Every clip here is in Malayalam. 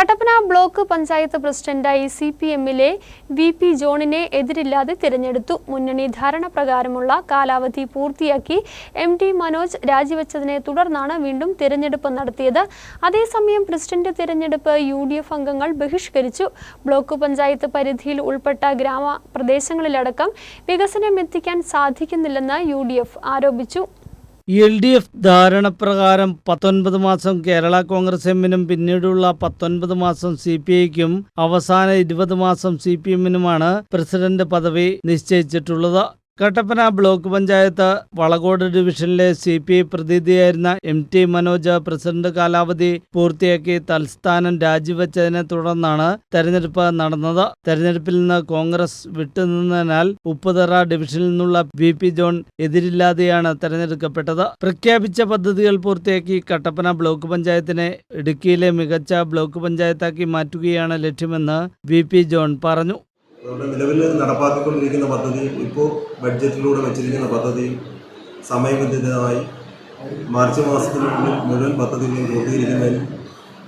കട്ടപ്പന ബ്ലോക്ക് പഞ്ചായത്ത് പ്രസിഡന്റായി സി പി എമ്മിലെ വി പി ജോണിനെ എതിരില്ലാതെ തിരഞ്ഞെടുത്തു. മുന്നണി ധാരണ പ്രകാരമുള്ള കാലാവധി പൂർത്തിയാക്കി എം ടി മനോജ് രാജിവെച്ചതിനെ തുടർന്നാണ് വീണ്ടും തിരഞ്ഞെടുപ്പ് നടത്തിയത്. അതേസമയം പ്രസിഡന്റ് തിരഞ്ഞെടുപ്പ് യു ഡി എഫ് അംഗങ്ങൾ ബഹിഷ്കരിച്ചു. ബ്ലോക്ക് പഞ്ചായത്ത് പരിധിയിൽ ഉൾപ്പെട്ട ഗ്രാമപ്രദേശങ്ങളിലടക്കം വികസനം എത്തിക്കാൻ സാധിക്കുന്നില്ലെന്ന് യു ഡി എഫ് ആരോപിച്ചു. എൽ ഡി എഫ് ധാരണപ്രകാരം പത്തൊൻപത് മാസം കേരള കോൺഗ്രസ് എമ്മിനും പിന്നീടുള്ള പത്തൊൻപത് മാസം സി പി ഐക്കും അവസാന ഇരുപത് മാസം സി പി എമ്മിനുമാണ് പ്രസിഡന്റ് പദവി നിശ്ചയിച്ചിട്ടുള്ളത്. കട്ടപ്പന ബ്ലോക്ക് പഞ്ചായത്ത് വളകോട് ഡിവിഷനിലെ സി പി ഐ പ്രതിനിധിയായിരുന്ന എം ടി മനോജ് പ്രസിഡന്റ് കാലാവധി പൂർത്തിയാക്കി തൽസ്ഥാനം രാജിവെച്ചതിനെ തുടർന്നാണ് തെരഞ്ഞെടുപ്പ് നടന്നത്. തെരഞ്ഞെടുപ്പിൽ നിന്ന് കോൺഗ്രസ് വിട്ടുനിന്നതിനാൽ ഉപ്പുതറ ഡിവിഷനിൽ നിന്നുള്ള വി പി ജോൺ എതിരില്ലാതെയാണ് തെരഞ്ഞെടുക്കപ്പെട്ടത്. പ്രഖ്യാപിച്ച പദ്ധതികൾ പൂർത്തിയാക്കി കട്ടപ്പന ബ്ലോക്ക് പഞ്ചായത്തിനെ ഇടുക്കിയിലെ മികച്ച ബ്ലോക്ക് പഞ്ചായത്താക്കി മാറ്റുകയാണ് ലക്ഷ്യമെന്ന് വി പി ജോൺ പറഞ്ഞു. അതുകൊണ്ട് നിലവിൽ നടപ്പാക്കിക്കൊണ്ടിരിക്കുന്ന പദ്ധതി ഇപ്പോൾ ബഡ്ജറ്റിലൂടെ വെച്ചിരിക്കുന്ന പദ്ധതി സമയബന്ധിതമായി മാർച്ച് മാസത്തിനുള്ളിൽ മുഴുവൻ പദ്ധതികളും പൂർത്തീകരിക്കുന്നതിനും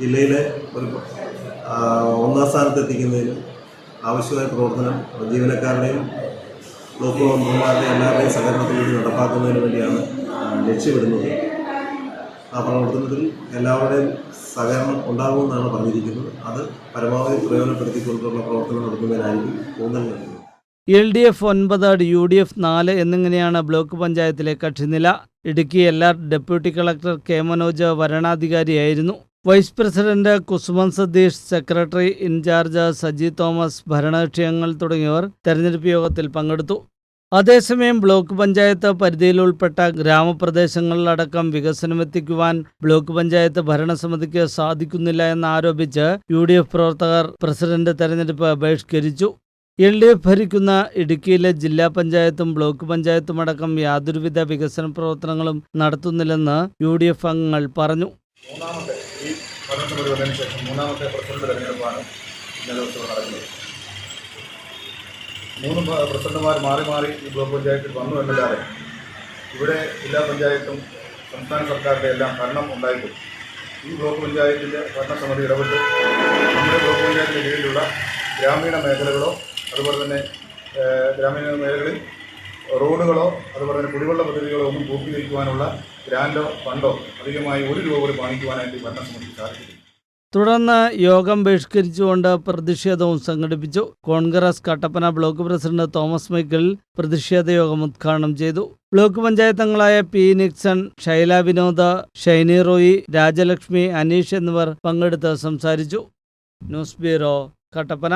ജില്ലയിലെ ഒരു ഒന്നാം സ്ഥാനത്ത് എത്തിക്കുന്നതിനും ആവശ്യമായ പ്രവർത്തനം ജീവനക്കാരുടെയും ബ്ലോക്ക് മെമ്പർമാരുടെയും എല്ലാവരുടെയും സഹകരണത്തിലൂടെ നടപ്പാക്കുന്നതിന് വേണ്ടിയാണ് ലക്ഷ്യമിടുന്നത്. ആ പ്രവർത്തനത്തിൽ എല്ലാവരുടെയും സഹകരണം ഉണ്ടാകുമെന്നാണ് പറഞ്ഞിരിക്കുന്നത്. അത് പരമാവധി പ്രയോജനപ്പെടുത്തിക്കൊണ്ടുള്ള പ്രവർത്തനം നടത്തുന്നതിനായിരിക്കും ഊന്നൽ നൽകുന്നത്. എൽ ഡി എഫ് ഒൻപത് യു ഡി എഫ് നാല് എന്നിങ്ങനെയാണ് ബ്ലോക്ക് പഞ്ചായത്തിലെ കക്ഷിനില. Idukki R deputy collector K Manoj വരണാധികാരിയായിരുന്നു vice president Kusuman Satheesh secretary in charge Saji Thomas ഭരണകക്ഷി അംഗങ്ങൾ തുടങ്ങിയവർ തെരഞ്ഞെടുപ്പ് യോഗത്തിൽ പങ്കെടുത്തു. അതേസമയം ബ്ലോക്ക് പഞ്ചായത്ത് പരിധിയിൽ ഉൾപ്പെട്ട ഗ്രാമപ്രദേശങ്ങളിലടക്കം വികസനമെത്തിക്കുവാൻ ബ്ലോക്ക് പഞ്ചായത്ത് ഭരണസമിതിക്ക് സാധിക്കുന്നില്ല എന്നാരോപിച്ച് യു ഡി എഫ് പ്രവർത്തകർ പ്രസിഡന്റ് തെരഞ്ഞെടുപ്പ് ബഹിഷ്കരിച്ചു. എൽ ഡി എഫ് ഭരിക്കുന്ന ഇടുക്കിയിലെ ജില്ലാ പഞ്ചായത്തും ബ്ലോക്ക് പഞ്ചായത്തും അടക്കം യാതൊരുവിധ വികസന പ്രവർത്തനങ്ങളും നടത്തുന്നില്ലെന്ന് യു ഡി എഫ് അംഗങ്ങൾ പറഞ്ഞു. മൂന്നാമത്തെ ഈ ശേഷം മൂന്നാമത്തെ പ്രസിഡന്റ് തെരഞ്ഞെടുപ്പാണ് ഇന്നലെ നടക്കുന്നത്. മൂന്ന് പ്രസിഡന്റുമാർ മാറി മാറി ഈ ബ്ലോക്ക് പഞ്ചായത്തിൽ വന്നു എന്നല്ലാതെ ഇവിടെ ജില്ലാ പഞ്ചായത്തും സംസ്ഥാന സർക്കാരിന്റെ എല്ലാം ഭരണം ഉണ്ടായിട്ടും ഈ ബ്ലോക്ക് പഞ്ചായത്തിന്റെ ഭരണസമിതി ഇടപെട്ട് നമ്മുടെ ബ്ലോക്ക് പഞ്ചായത്തിന്റെ കീഴിലുള്ള ഗ്രാമീണ മേഖലകളോ അതുപോലെ തന്നെ ഗ്രാമീണ മേഖലകളിൽ റോഡുകളോ അതുപോലെ തന്നെ കുടിവെള്ള പദ്ധതികളോ ഒന്നും പൂർത്തീകരിക്കുവാനുള്ള ഗ്രാൻഡോ ഫണ്ടോ അധികമായി ഒരു രൂപ പോലും വാങ്ങിക്കുവാനായിട്ട് ഭരണസമിതി സാധിച്ചിട്ടില്ല. തുടർന്ന് യോഗം ബഹിഷ്കരിച്ചുകൊണ്ട് പ്രതിഷേധവും സംഘടിപ്പിച്ചു. കോൺഗ്രസ് കട്ടപ്പന ബ്ലോക്ക് പ്രസിഡന്റ് തോമസ് മൈക്കിൾ പ്രതിഷേധ യോഗം ഉദ്ഘാടനം ചെയ്തു. ബ്ലോക്ക് പഞ്ചായത്തംഗങ്ങളായ പി നിക്സൺ ഷൈല വിനോദ് ഷൈനി റോയി രാജലക്ഷ്മി അനീഷ് എന്നിവർ പങ്കെടുത്ത് സംസാരിച്ചു. News bureau Kattappana.